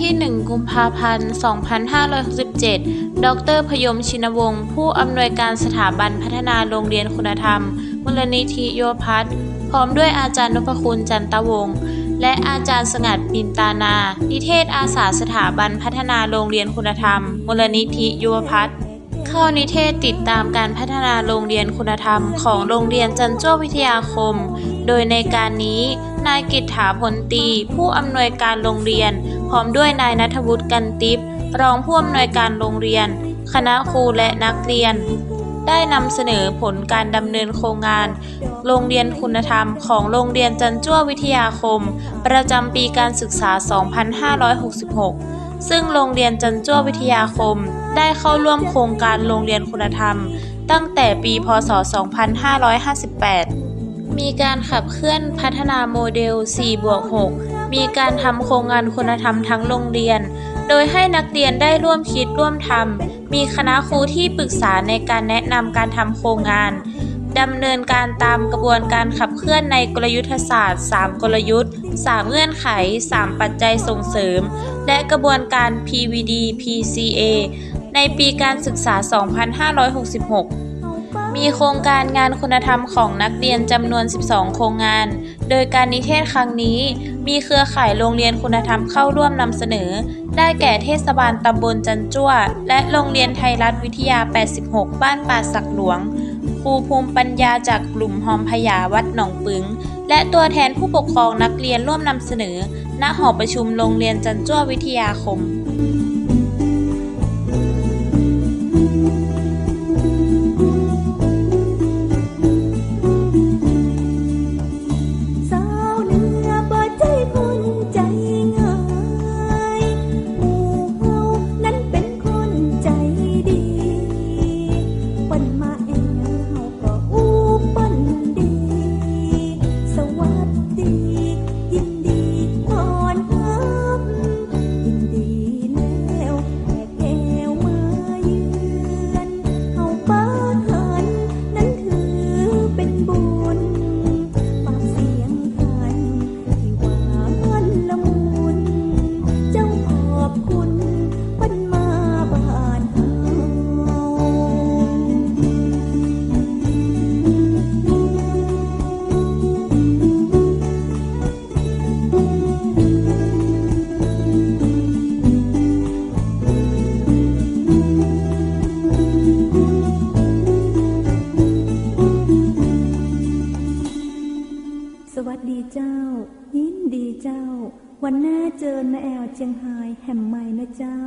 ที่ 1 กุมภาพันธ์ 2567 ดรพยมชินวงศ์ ผู้อำนวยการสถาบันพัฒนาโรงเรียนคุณธรรม มูลนิธิโยพัฒน์พร้อมด้วยอาจารย์นพคุณจันตวงศ์ และอาจารย์สงัดปินตานา นิเทศอาสาสถาบันพัฒนาโรงเรียนคุณธรรม มูลนิธิโยพัฒน์เข้านิเทศติดตามการพัฒนาโรงเรียนคุณธรรมของโรงเรียนจันจ้วิทยาคม โดยในการนี้ นายกิตถาพลตี ผู้อำนวยการโรงเรียน พร้อมด้วยนายนัทวุฒิกันติปรองผู้อำนวยการโรงเรียน คณะครูและนักเรียน ได้นำเสนอผลการดำเนินโครงงาน โรงเรียนคุณธรรมของโรงเรียนจันจ้ววิทยาคม ประจำปีการศึกษา 2566 ซึ่งโรงเรียนจันจ้ววิทยาคม ได้เข้าร่วมโครงการโรงเรียนคุณธรรม ตั้งแต่ปี พศ 2558มีการขับเคลื่อนพัฒนาโมเดล 4 บวก 6 มีการทำโครงงานคุณธรรมทั้งโรงเรียน โดยให้นักเรียนได้ร่วมคิดร่วมทำ มีคณะครูที่ปรึกษาในการแนะนำการทำโครงงานดำเนินการตามกระบวนการขับเคลื่อนในกลยุทธศาสตร์ 3 กลยุทธ์ 3 เงื่อนไข 3 ปัจจัยส่งเสริม และกระบวนการ PVD PCA ในปีการศึกษา 2566 มีโครงการงานคุณธรรมของนักเรียนจำนวน 12 โครงงาน โดยการนิเทศครั้งนี้ มีเครือข่ายโรงเรียนคุณธรรมเข้าร่วมนำเสนอ ได้แก่เทศบาลตำบลจันจ้ว และโรงเรียนไทยรัฐวิทยา 86 บ้านป่าสักหลวงครูภูมิปัญญาจากกลุ่มหอมพยาวัดหนองปึง และตัวแทนผู้ปกครองนักเรียนร่วมนำเสนอ ณหอประชุมโรงเรียนจันจ้ววิทยาคมีเจ้า ยินดีเจ้า วันหน้าเจอนแอลเจียงไฮแห่มไม่นะเจ้า